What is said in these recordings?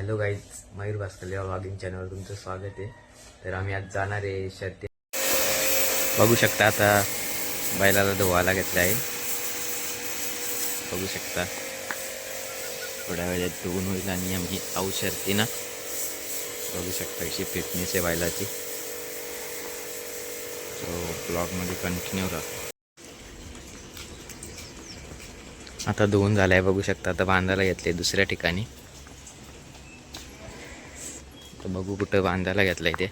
Hello guys Mayur Bhaskar या logging चॅनलवर तुमचं स्वागत आहे. तर आम्ही आज जाणार आहे शर्ते. बघू शकता आता बैलाला धुवायला घेतला आहे. बघू शकता. थोड्या वेळात धुवून होईल आणि आम्ही आऊ शर्ती ना बघू शकता अशी फिटनेस आहे बैलाची. सो ब्लॉगमध्ये कंटिन्यू राहा. आता धुवून आहे बघू शकता. आता बांधायला घेतले दुसऱ्या ठिकाणी. तर बघू कुठं बांधायला घेतलंय ते.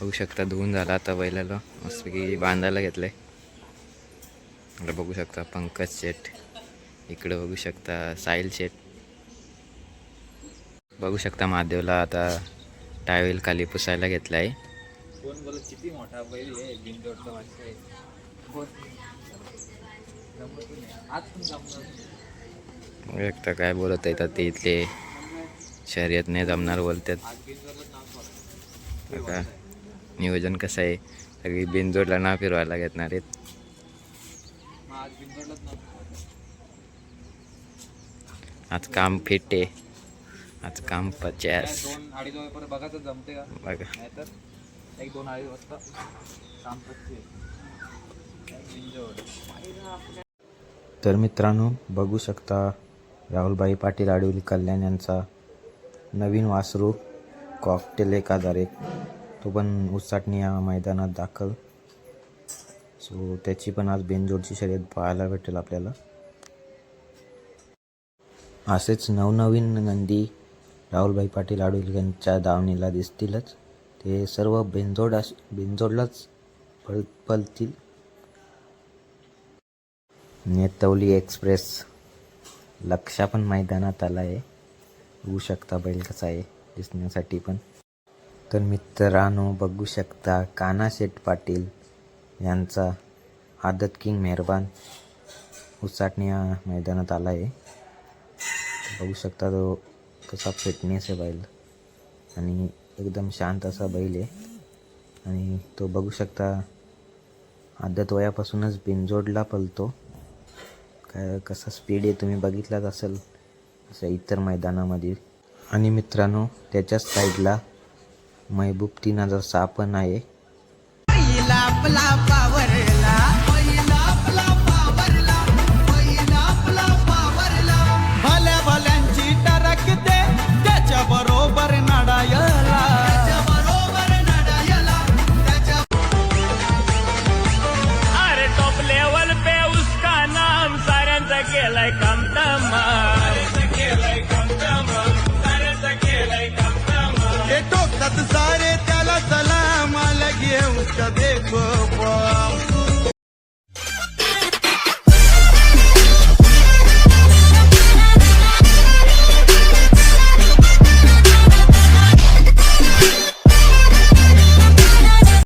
बघू शकता धुवून झाला आता बैलाला. मस्तपैकी बांधायला घेतलंय. इकडे बघू शकता पंकज शेट इकडे बघू शकता साहिल शेट बघू शकता महादेवला आता टावेल खाली पुसायला घेतला आहे कोण बोलत किती मोठा बैल आहे बिनजोडचा आहे. आज पण जमणार शकता काय बोलत आता ते इथले. शर्यत नाही जमणार बोलतात. आता नियोजन कसं आहे. सगळी बिनजोडला ना फिरवायला घेतणार आहेत. आज काम फिट आहे. आज काम पचास. बघायचं जमते का बघा. एक दोन अडीच वाजता काम तर मित्रांनो बघू शकता राहुलबाई पाटील आडवली कल्याण यांचा नवीन वासरू कॉकटेल एक हजार एक तो पण उच्चाटणी या मैदानात दाखल. सो त्याची पण आज बेनजोडची शर्यत पाहायला भेटेल आपल्याला. असेच नवनवीन नंदी राहुलभाई पाटील आडवली यांच्या दावणीला दिसतीलच. ते सर्व बेंजोड अस बेंजोडलाच पळ पळतील. नेतवली एक्सप्रेस लक्षा पण मैदानात आला आहे बघू शकता बैल कसा आहे दिसण्यासाठी पण. तर मित्रांनो बघू शकता काना शेठ पाटील यांचा आदत किंग मेहरबान उसाटणी या मैदानात आला आहे बघू शकता तो कसा फिटनेस आहे बैल. आणि एकदम शांत असा बैल आहे. आणि तो बघू शकता आदत वयापासूनच बिनजोडला पलतो काय कसा स्पीड आहे तुम्ही बघितलाच असेल. असं इतर मैदानामध्ये. आणि मित्रांनो त्याच्याच साईडला महबूब तीन हजार सहा पण आहे. अरे टॉप लेवल पे उसका नाम साऱ्यांचा केलाय